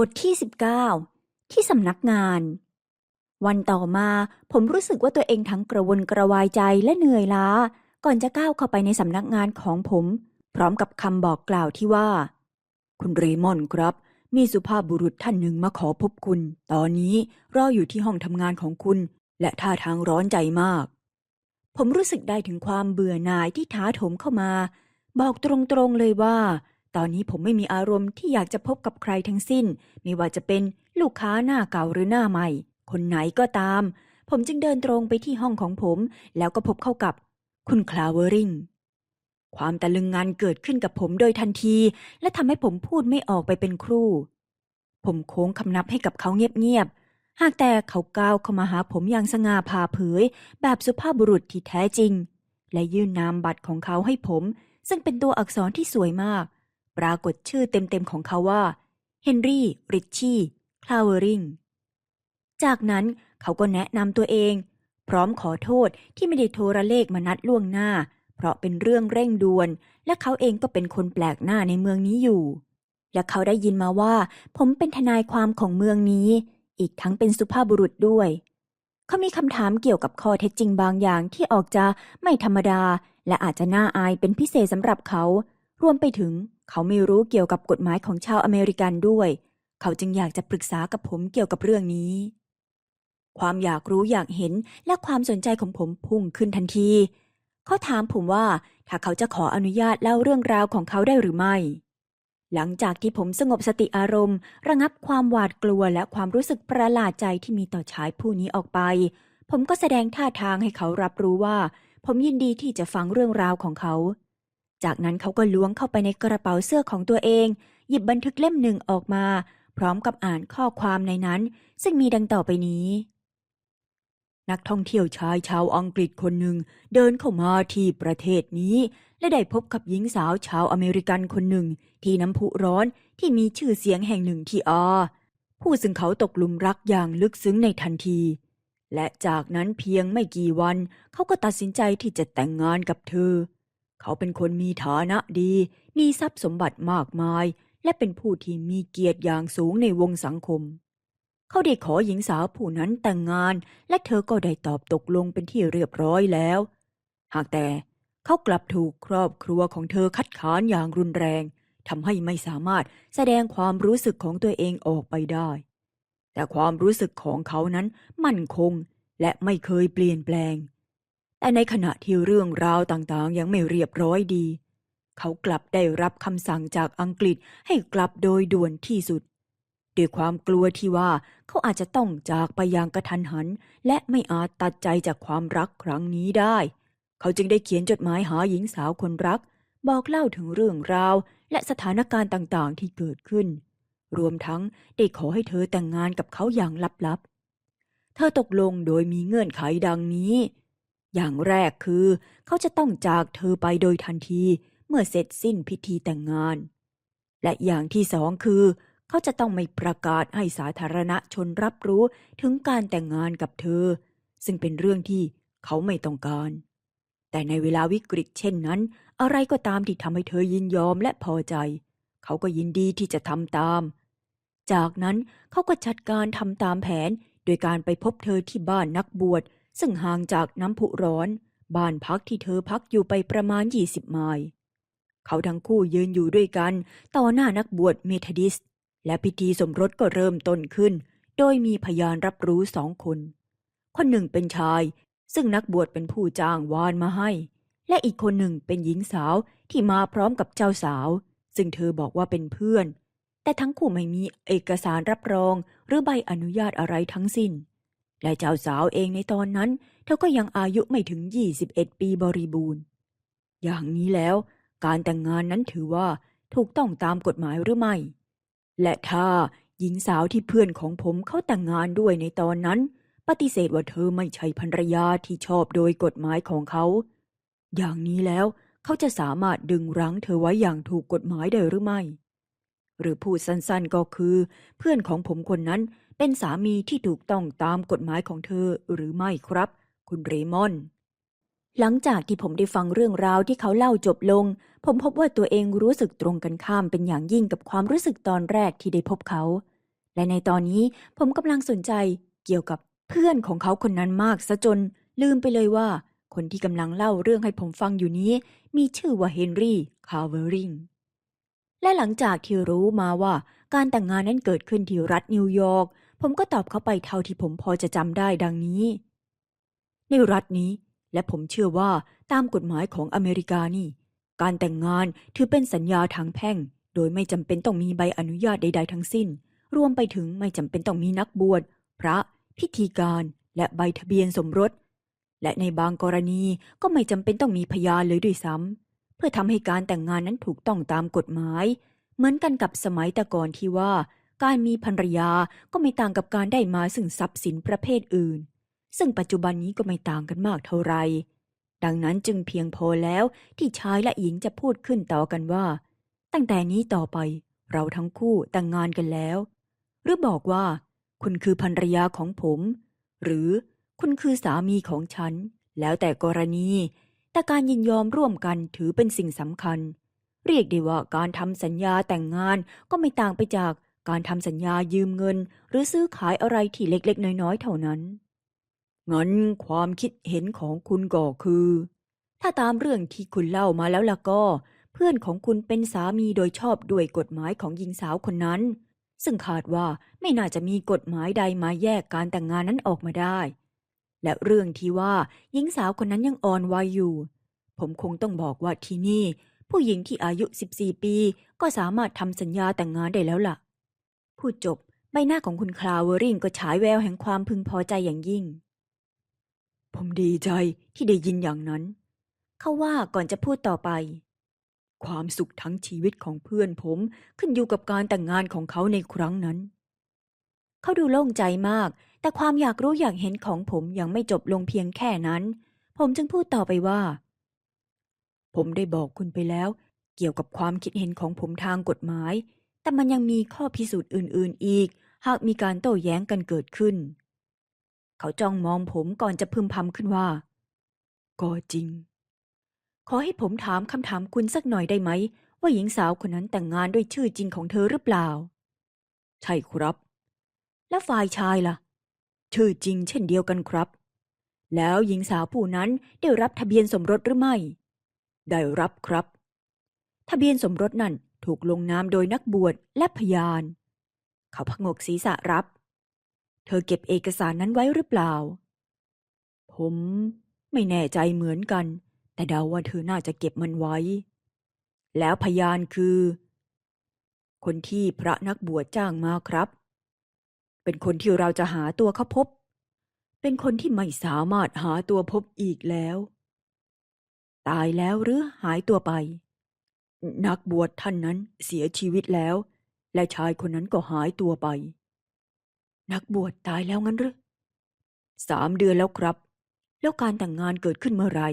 บทที่ 19 ที่สำนักงาน วันต่อมาผมรู้สึกว่าตัวเองทั้งกระวนกระวายใจและเหนื่อยล้า ก่อนจะก้าวเข้าไปในสำนักงานของผม พร้อมกับคำบอกกล่าวที่ว่า คุณเรมอนครับ มีสุภาพบุรุษท่านหนึ่งมาขอพบคุณ ตอนนี้รออยู่ที่ห้องทำงานของคุณ และท่าทางร้อนใจมาก ผมรู้สึกได้ถึงความเบื่อหน่ายที่ท้าโถมเข้ามา บอกตรงๆเลยว่า ตอนนี้ผมไม่มีอารมณ์ที่อยากจะพบกับใครทั้งสิ้น ไม่ว่าจะเป็นลูกค้าหน้าเก่าหรือหน้าใหม่ คนไหนก็ตาม ผมจึงเดินตรงไปที่ห้องของผม แล้วก็พบเข้ากับ คุณคลาเวอริง ความตะลึงงานเกิดขึ้นกับผมโดยทันที และทำให้ผมพูดไม่ออกไปเป็นครู่ ผมโค้งคำนับให้กับเขาเงียบๆ หากแต่เขาก้าวเข้ามาหาผมอย่างสง่าผ่าเผย แบบสุภาพบุรุษที่แท้จริง และยื่นนามบัตรของเขาให้ผม ซึ่งเป็นตัวอักษรที่สวยมาก ปรากฏชื่อเต็มๆของเขาว่าเฮนรี่ ริชชี่ คลาวเวอริง จากนั้นเขาก็แนะนำตัวเอง พร้อมขอโทษที่ไม่ได้โทรเลขมานัดล่วงหน้า เพราะเป็นเรื่องเร่งด่วน และเขาเองก็เป็นคนแปลกหน้าในเมืองนี้อยู่ และเขาได้ยินมาว่า ผมเป็นทนายความของเมืองนี้ อีกทั้งเป็นสุภาพบุรุษด้วย เขามีคำถามเกี่ยวกับข้อเท็จจริงบางอย่างที่ออกจะไม่ธรรมดา และอาจจะน่าอายเป็นพิเศษสำหรับเขา รวมไปถึง เขาไม่รู้เกี่ยวกับกฎหมายของชาวอเมริกันด้วย เขาจึงอยากจะปรึกษากับผมเกี่ยวกับเรื่องนี้ ความอยากรู้อยากเห็นและความสนใจของผมพุ่งขึ้นทันที เขาถามผมว่าถ้าเขาจะขออนุญาตเล่าเรื่องราวของเขาได้หรือไม่ หลังจากที่ผมสงบสติอารมณ์ ระงับความหวาดกลัวและความรู้สึกประหลาดใจที่มีต่อชายผู้นี้ออกไป ผมก็แสดงท่าทางให้เขารับรู้ว่า ผมยินดีที่จะฟังเรื่องราวของเขา จากนั้นเขาก็ล้วงเข้าไปในกระเป๋าเสื้อของตัวเอง หยิบบันทึกเล่มหนึ่งออกมา พร้อมกับอ่านข้อความในนั้น ซึ่งมีดังต่อไปนี้ นักท่องเที่ยวชายชาวอังกฤษคนหนึ่งเดินเข้ามาที่ประเทศนี้ และได้พบกับหญิงสาวชาวอเมริกันคนหนึ่ง ที่น้ำพุร้อนที่มีชื่อเสียงแห่งหนึ่งที่อาผู้ซึ่งเขาตกหลุมรักอย่างลึกซึ้งในทันทีและจากนั้นเพียงไม่กี่วัน เขาก็ตัดสินใจที่จะแต่งงานกับเธอ เขาเป็นคนมีฐานะดี มีทรัพย์สมบัติมากมาย และเป็นผู้ที่มีเกียรติอย่างสูงในวงสังคม เขาได้ขอหญิงสาวผู้นั้นแต่งงาน และเธอก็ได้ตอบตกลงเป็นที่เรียบร้อยแล้ว หากแต่เขากลับถูกครอบครัวของเธอคัดค้านอย่างรุนแรงทำให้ไม่สามารถแสดงความรู้สึกของตัวเองออกไปได้ แต่ความรู้สึกของเขานั้นมั่นคงและไม่เคยเปลี่ยนแปลง แต่ในขณะที่เรื่องราวต่างๆ ยังไม่เรียบร้อยดี เขากลับได้รับคำสั่งจากอังกฤษให้กลับโดยด่วนที่สุด ด้วยความกลัวที่ว่าเขาอาจจะต้องจากไปอย่างกระทันหัน และไม่อาจตัดใจจากความรักครั้งนี้ได้ เขาจึงได้เขียนจดหมายหาหญิงสาวคนรัก บอกเล่าถึงเรื่องราว และสถานการณ์ต่างๆ ที่เกิดขึ้น รวมทั้งได้ขอให้เธอแต่งงานกับเขาอย่างลับๆ เธอตกลงโดยมีเงื่อนไขดังนี้ อย่างแรกคือ เขาจะต้องจากเธอไปโดยทันทีเมื่อเสร็จสิ้นพิธีแต่งงาน และอย่างที่สองคือ เขาจะต้องไม่ประกาศให้สาธารณชนรับรู้ถึงการแต่งงานกับเธอ ซึ่งเป็นเรื่องที่เขาไม่ต้องการ แต่ในเวลาวิกฤตเช่นนั้น อะไรก็ตามที่ทำให้เธอยินยอมและพอใจ เขาก็ยินดีที่จะทำตาม จากนั้นเขาก็จัดการทำตามแผนโดยการไปพบเธอที่บ้านนักบวช ซึ่งห่างจากน้ำพุร้อน บ้านพักที่เธอพักอยู่ไปประมาณ 20 ไมล์ เขาทั้งคู่ยืนอยู่ด้วยกัน ต่อหน้านักบวชเมธอดิส และพิธีสมรสก็เริ่มต้นขึ้น โดยมีพยานรับรู้สองคน คนหนึ่งเป็นชาย ซึ่งนักบวชเป็นผู้จ้างวานมาให้ และอีกคนหนึ่งเป็นหญิงสาวที่มาพร้อมกับเจ้าสาว ซึ่งเธอบอกว่าเป็นเพื่อน แต่ทั้งคู่ไม่มีเอกสารรับรองหรือใบอนุญาตอะไรทั้งสิ้น และเจ้าสาวเองในตอนนั้น เธอก็ยังอายุไม่ถึง 21 ปีบริบูรณ์ อย่างนี้แล้ว การแต่งงานนั้นถือว่าถูกต้องตามกฎหมายหรือไม่ และถ้าหญิงสาวที่เพื่อนของผมเขาแต่งงานด้วยในตอนนั้น ปฏิเสธว่าเธอไม่ใช่ภรรยาที่ชอบโดยกฎหมายของเขา อย่างนี้แล้วเขาจะสามารถดึงรั้งเธอไว้อย่างถูกกฎหมายได้หรือไม่ หรือพูดสั้นๆก็คือ เพื่อนของผมคนนั้น เป็นสามีที่ถูกต้องตามกฎหมายของเธอหรือไม่ครับ คุณเรมอน หลังจากที่ผมได้ฟังเรื่องราวที่เขาเล่าจบลง ผมพบว่าตัวเองรู้สึกตรงกันข้ามเป็นอย่างยิ่งกับความรู้สึกตอนแรกที่ได้พบเขา และในตอนนี้ผมกำลังสนใจเกี่ยวกับเพื่อนของเขาคนนั้นมากซะจน ลืมไปเลยว่า คนที่กำลังเล่าเรื่องให้ผมฟังอยู่นี้ มีชื่อว่าเฮนรี่ คาร์เวอริง และหลังจากที่รู้มาว่าการแต่งงานนั้นเกิดขึ้นที่รัฐนิวยอร์ก ผมก็ตอบเขาไปเท่าที่ผมพอจะจำได้ดังนี้ ในรัฐนี้ และผมเชื่อว่าตามกฎหมายของอเมริกานี่ การแต่งงานถือเป็นสัญญาทางแพ่ง โดยไม่จำเป็นต้องมีใบอนุญาตใด ๆ ทั้งสิ้น รวมไปถึงไม่จำเป็นต้องมีนักบวชพระ พิธีการและใบทะเบียนสมรส และในบางกรณีก็ไม่จำเป็นต้องมีพยานเลยด้วยซ้ำเพื่อทำให้การแต่งงานนั้นถูกต้องตามกฎหมาย เหมือนกันกับสมัยแต่ก่อนที่ว่า การมีภรรยาก็ไม่ต่างกับการได้มาซึ่งทรัพย์สินประเภทอื่น ซึ่งปัจจุบันนี้ก็ไม่ต่างกันมากเท่าไหร่ดังนั้นจึงเพียงพอแล้วที่ชายและหญิงจะพูดขึ้นต่อกันว่า ตั้งแต่นี้ต่อไปเราทั้งคู่แต่งงานกันแล้ว หรือบอกว่า คุณคือภรรยาของผม หรือคุณคือสามีของฉัน แล้วแต่กรณี แต่การยินยอมร่วมกันถือเป็นสิ่งสำคัญ เรียกได้ว่าการทำสัญญาแต่งงานก็ไม่ต่างไปจาก การทำสัญญายืมเงิน หรือซื้อขายอะไรที่เล็กๆ น้อยๆ เท่านั้น งั้นความคิดเห็นของคุณก็คือ ถ้าตามเรื่องที่คุณเล่ามาแล้วล่ะก็ เพื่อนของคุณเป็นสามีโดยชอบด้วยกฎหมายของหญิงสาวคนนั้น ซึ่งคาดว่าไม่น่าจะมีกฎหมายใดมาแยกการแต่งงานนั้นออกมาได้ และเรื่องที่ว่าหญิงสาวคนนั้นยังอ่อนวัยอยู่ ผมคงต้องบอกว่าที่นี่ ผู้หญิงที่อายุ 14 ปี ก็สามารถทำสัญญาแต่งงานได้แล้วล่ะ พูดจบใบหน้าของคุณคลาวเวอริงก็ฉายแววแห่งความพึงพอใจอย่างยิ่ง ผมดีใจที่ได้ยินอย่างนั้น เขาว่าก่อนจะพูดต่อไป ความสุขทั้งชีวิตของเพื่อนผมขึ้นอยู่กับการแต่งงานของเขาในครั้งนั้น เขาดูโล่งใจมาก แต่ความอยากรู้อยากเห็นของผมยังไม่จบลงเพียงแค่นั้น ผมจึงพูดต่อไปว่า ผมได้บอกคุณไปแล้ว เกี่ยวกับความคิดเห็นของผมทางกฎหมาย แต่มันยังมีข้อพิสูจน์อื่นๆอีก หากมีการโต้แย้งกันเกิดขึ้น เขาจ้องมองผมก่อนจะพึมพำขึ้นว่า ก็จริง ขอให้ผมถามคำถามคุณสักหน่อยได้ไหม ว่าหญิงสาวคนนั้นแต่งงานด้วยชื่อจริงของเธอหรือเปล่า ใช่ครับ แล้วฝ่ายชายล่ะ ชื่อจริงเช่นเดียวกันครับ แล้วหญิงสาวผู้นั้นได้รับทะเบียนสมรสหรือไม่ ได้รับครับ ทะเบียนสมรสนั่น ถูกลงนามโดยนักบวชและพยาน เขาพงกศีรษะรับ เธอเก็บเอกสารนั้นไว้หรือเปล่า ผมไม่แน่ใจเหมือนกัน แต่เดาว่าเธอน่าจะเก็บมันไว้ แล้วพยานคือ คนที่พระนักบวชจ้างมาครับ เป็นคนที่เราจะหาตัวเขาพบ เป็นคนที่ไม่สามารถหาตัวพบอีกแล้ว ตายแล้วหรือหายตัวไป นักบวชท่านนั้นเสียชีวิตแล้ว และชายคนนั้นก็หายตัวไป นักบวชตายแล้วงั้นหรือสามเดือนแล้วครับ แล้วการแต่งงานเกิดขึ้นเมื่อไหร่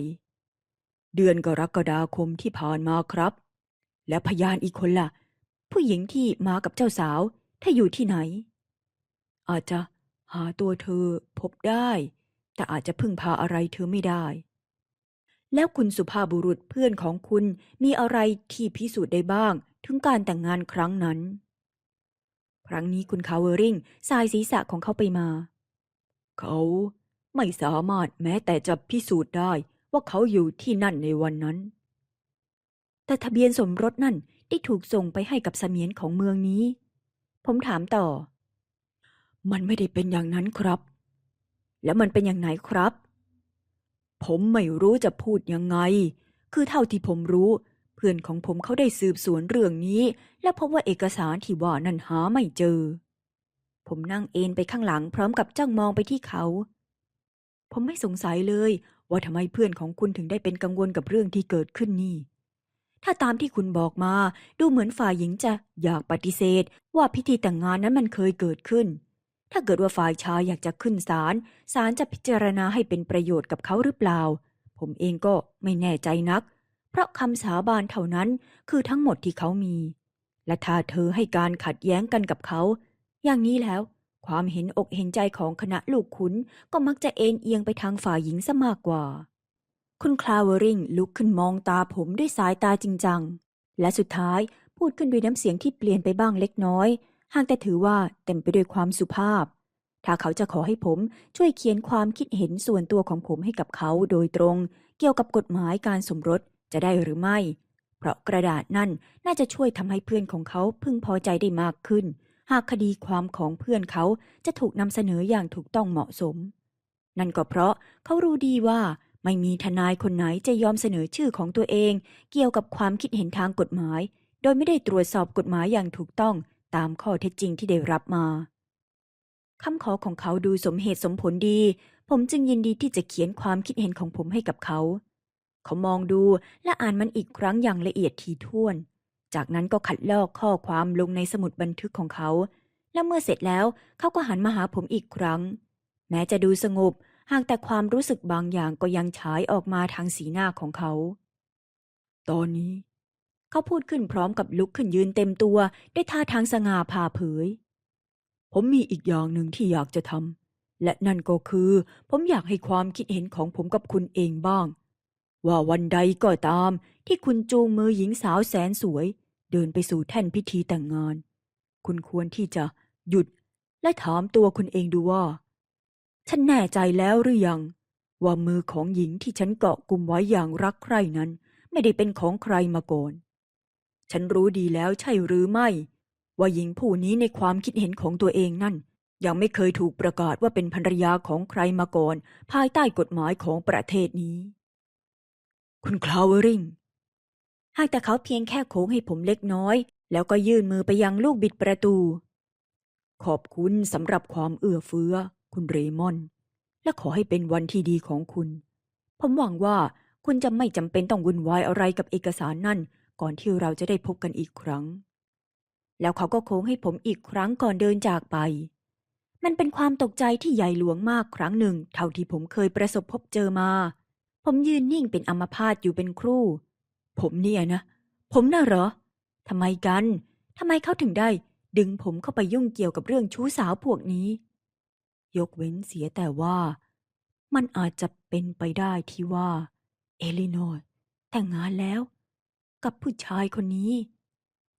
เดือนกรกฎาคมที่ผ่านมาครับ และพยานอีกคนล่ะ ผู้หญิงที่มากับเจ้าสาว ถ้าอยู่ที่ไหน อาจจะหาตัวเธอพบได้ แต่อาจจะพึ่งพาอะไรเธอไม่ได้ แล้วคุณสุภาพบุรุษเพื่อนของคุณมีอะไรที่พิสูจน์ได้บ้าง ถึงการแต่งงานครั้งนั้น ครั้งนี้คุณคาเวอริงสายศีรษะของเขาไปมา เขาไม่สามารถแม้แต่จะพิสูจน์ได้ว่าเขาอยู่ที่นั่นในวันนั้น แต่ทะเบียนสมรสนั่นได้ถูกส่งไปให้กับเสมียนของเมืองนี้ ผมถามต่อ มันไม่ได้เป็นอย่างนั้นครับ แล้วมันเป็นอย่างไหนครับ ผมไม่รู้จะพูดยังไง คือเท่าที่ผมรู้ เพื่อนของผมเขาได้สืบสวนเรื่องนี้ และพบว่าเอกสารที่ว่านั่นหาไม่เจอ ผมนั่งเอนไปข้างหลังพร้อมกับจ้องมองไปที่เขา ผมไม่สงสัยเลย ว่าทำไมเพื่อนของคุณถึงได้เป็นกังวลกับเรื่องที่เกิดขึ้นนี่ ถ้าตามที่คุณบอกมา ดูเหมือนฝ่ายหญิงจะอยากปฏิเสธ ว่าพิธีแต่งงานนั้นมันเคยเกิดขึ้น ถ้าเกิดว่าฝ่ายชายอยากจะขึ้นศาลศาลจะพิจารณาให้เป็นประโยชน์กับเขาหรือเปล่า ผมเองก็ไม่แน่ใจนัก เพราะคำสาบานเท่านั้นคือทั้งหมดที่เขามี และถ้าเธอให้การขัดแย้งกันกับเขา อย่างนี้แล้ว ความเห็นอกเห็นใจของคณะลูกขุนก็มักจะเอ็นเอียงไปทางฝ่ายหญิงซะมากกว่า คุณคลาวเวอริงลุกขึ้นมองตาผมด้วยสายตาจริงจัง และสุดท้ายพูดขึ้นด้วยน้ำเสียงที่เปลี่ยนไปบ้างเล็กน้อย หากแต่ถือว่าเต็มไปด้วยความสุภาพ ถ้าเขาจะขอให้ผมช่วยเขียนความคิดเห็นส่วนตัวของผมให้กับเขาโดยตรง เกี่ยวกับกฎหมายการสมรสจะได้หรือไม่ เพราะกระดาษนั่นน่าจะช่วยทำให้เพื่อนของเขาพึงพอใจได้มากขึ้น หากคดีความของเพื่อนเขาจะถูกนำเสนออย่างถูกต้องเหมาะสม นั่นก็เพราะเขารู้ดีว่าไม่มีทนายคนไหนจะยอมเสนอชื่อของตัวเอง เกี่ยวกับความคิดเห็นทางกฎหมาย โดยไม่ได้ตรวจสอบกฎหมายอย่างถูกต้อง ตามข้อเท็จจริงที่ได้รับมาคำขอของเขาดูสมเหตุสมผลดี ผมจึงยินดีที่จะเขียนความคิดเห็นของผมให้กับเขา เขามองดูและอ่านมันอีกครั้งอย่างละเอียดถี่ถ้วน จากนั้นก็ขัดลอกข้อความลงในสมุดบันทึกของเขา และเมื่อเสร็จแล้วเขาก็หันมาหาผมอีกครั้ง แม้จะดูสงบหากแต่ความรู้สึกบางอย่างก็ยังฉายออกมาทางสีหน้าของเขา ตอนนี้ เขาพูดขึ้นพร้อมกับลุกขึ้นยืนเต็มตัว ด้วยท่าทางสง่าผ่าเผย ผมมีอีกอย่างหนึ่งที่อยากจะทำและนั่นก็คือ ผมอยากให้ความคิดเห็นของผมกับคุณเองบ้าง ว่าวันใดก็ตาม ที่คุณจูงมือหญิงสาวแสนสวย เดินไปสู่แท่นพิธีแต่งงาน คุณควรที่จะหยุด และถามตัวคุณเองดูว่าฉันแน่ใจแล้วหรือยัง ว่ามือของหญิงที่ฉันเกาะกลุ่มไว้อย่างรักใคร่นั้น ไม่ได้เป็นของใครมาก่อน ฉันรู้ดีแล้วใช่หรือไม่ ว่าหญิงผู้นี้ในความคิดเห็นของตัวเองนั่น ยังไม่เคยถูกประกาศว่าเป็นภรรยาของใครมาก่อน ภายใต้กฎหมายของประเทศนี้ คุณคลาวเวอริงหากแต่เขาเพียงแค่โค้งให้ผมเล็กน้อย แล้วก็ยื่นมือไปยังลูกบิดประตู ขอบคุณสำหรับความเอื้อเฟื้อ คุณเรมอน และขอให้เป็นวันที่ดีของคุณ ผมหวังว่าคุณจะไม่จำเป็นต้องวุ่นวายอะไรกับเอกสารนั่น ก่อนที่เราจะได้พบกันอีกครั้ง แล้วเขาก็โค้งให้ผมอีกครั้งก่อนเดินจากไป มันเป็นความตกใจที่ใหญ่หลวงมากครั้งหนึ่ง เท่าที่ผมเคยประสบพบเจอมา ผมยืนนิ่งเป็นอัมพาตอยู่เป็นครู่ ผมเนี่ยนะ ผมน่ะเหรอทำไมกันทำไมเขาถึงได้ ดึงผมเข้าไปยุ่งเกี่ยวกับเรื่องชู้สาวพวกนี้ ยกเว้นเสียแต่ว่า มันอาจจะเป็นไปได้ที่ว่า เอลินอร์แต่งงานแล้ว กับผู้ชายคนนี้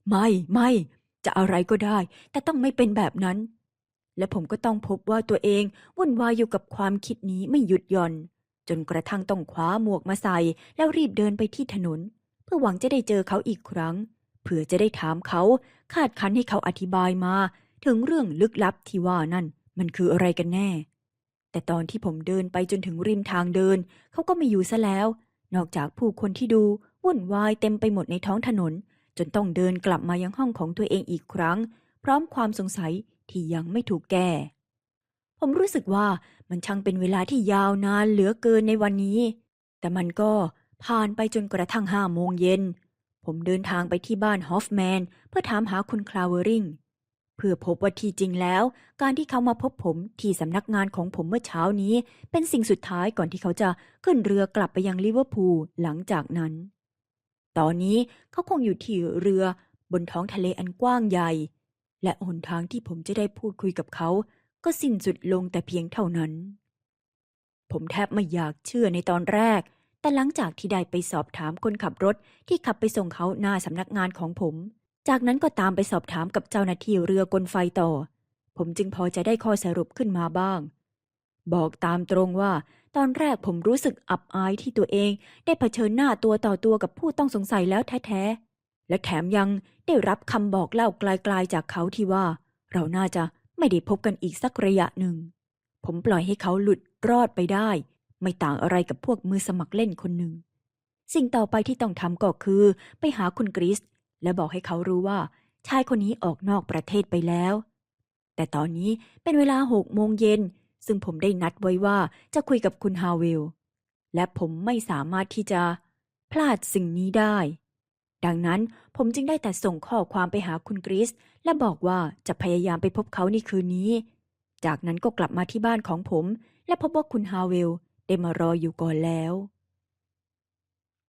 ไม่ไม่จะอะไรก็ได้ แต่ต้องไม่เป็นแบบนั้น และผมก็ต้องพบว่าตัวเองวุ่นวายอยู่กับความคิดนี้ไม่หยุดหย่อน จนกระทั่งต้องคว้าหมวกมาใส่ แล้วรีบเดินไปที่ถนน เพื่อหวังจะได้เจอเขาอีกครั้งเพื่อจะได้ถามเขา คาดคั้นให้เขาอธิบายมา ถึงเรื่องลึกลับที่ว่านั่น มันคืออะไรกันแน่ แต่ตอนที่ผมเดินไปจนถึงริมทางเดิน เขาก็ไม่อยู่ซะแล้ว นอกจากผู้คนที่ดูวุ่นวายเต็มไปหมดในท้องถนน จนต้องเดินกลับมายังห้องของตัวเองอีกครั้ง พร้อมความสงสัยที่ยังไม่ถูกแก้ ผมรู้สึกว่ามันช่างเป็นเวลาที่ยาวนานเหลือเกินในวันนี้ แต่มันก็ผ่านไปจนกระทั่งห้าโมงเย็น ผมเดินทางไปที่บ้านฮอฟแมนเพื่อถามหาคุณคลาวเวอริง เพื่อพบว่าที่จริงแล้ว การที่เขามาพบผมที่สำนักงานของผมเมื่อเช้านี้ เป็นสิ่งสุดท้ายก่อนที่เขาจะขึ้นเรือกลับไปยังลิเวอร์พูลหลังจากนั้น ตอนนี้เขาคงอยู่ที่เรือบนท้องทะเลอันกว้างใหญ่ และหนทางที่ผมจะได้พูดคุยกับเขา ก็สิ้นสุดลงแต่เพียงเท่านั้น ผมแทบไม่อยากเชื่อในตอนแรก แต่หลังจากที่ได้ไปสอบถามคนขับรถที่ขับไปส่งเขาหน้าสำนักงานของผม จากนั้นก็ตามไปสอบถามกับเจ้าหน้าที่เรือกลไฟต่อ ผมจึงพอจะได้ข้อสรุปขึ้นมาบ้าง บอกตามตรงว่า ตอนแรกผมรู้สึกอับอายที่ตัวเองได้เผชิญหน้าตัวต่อตัวกับผู้ต้องสงสัยแล้วแท้ๆ และแถมยังได้รับคำบอกเล่าไกลๆจากเขาที่ว่า เราน่าจะไม่ได้พบกันอีกสักระยะหนึ่ง ผมปล่อยให้เขาหลุดรอดไปได้ ไม่ต่างอะไรกับพวกมือสมัครเล่นคนหนึ่ง สิ่งต่อไปที่ต้องทำก็คือ ไปหาคุณกริส และบอกให้เขารู้ว่า ชายคนนี้ออกนอกประเทศไปแล้ว แต่ตอนนี้เป็นเวลาหกโมงเย็น ซึ่งผมได้นัดไว้ว่าจะคุยกับคุณฮาเวลและผมไม่สามารถที่จะพลาดสิ่งนี้ได้ ดังนั้นผมจึงได้แต่ส่งข้อความไปหาคุณกริส และบอกว่าจะพยายามไปพบเขาในคืนนี้ จากนั้นก็กลับมาที่บ้านของผม และพบว่าคุณฮาเวลได้มารออยู่ก่อนแล้ว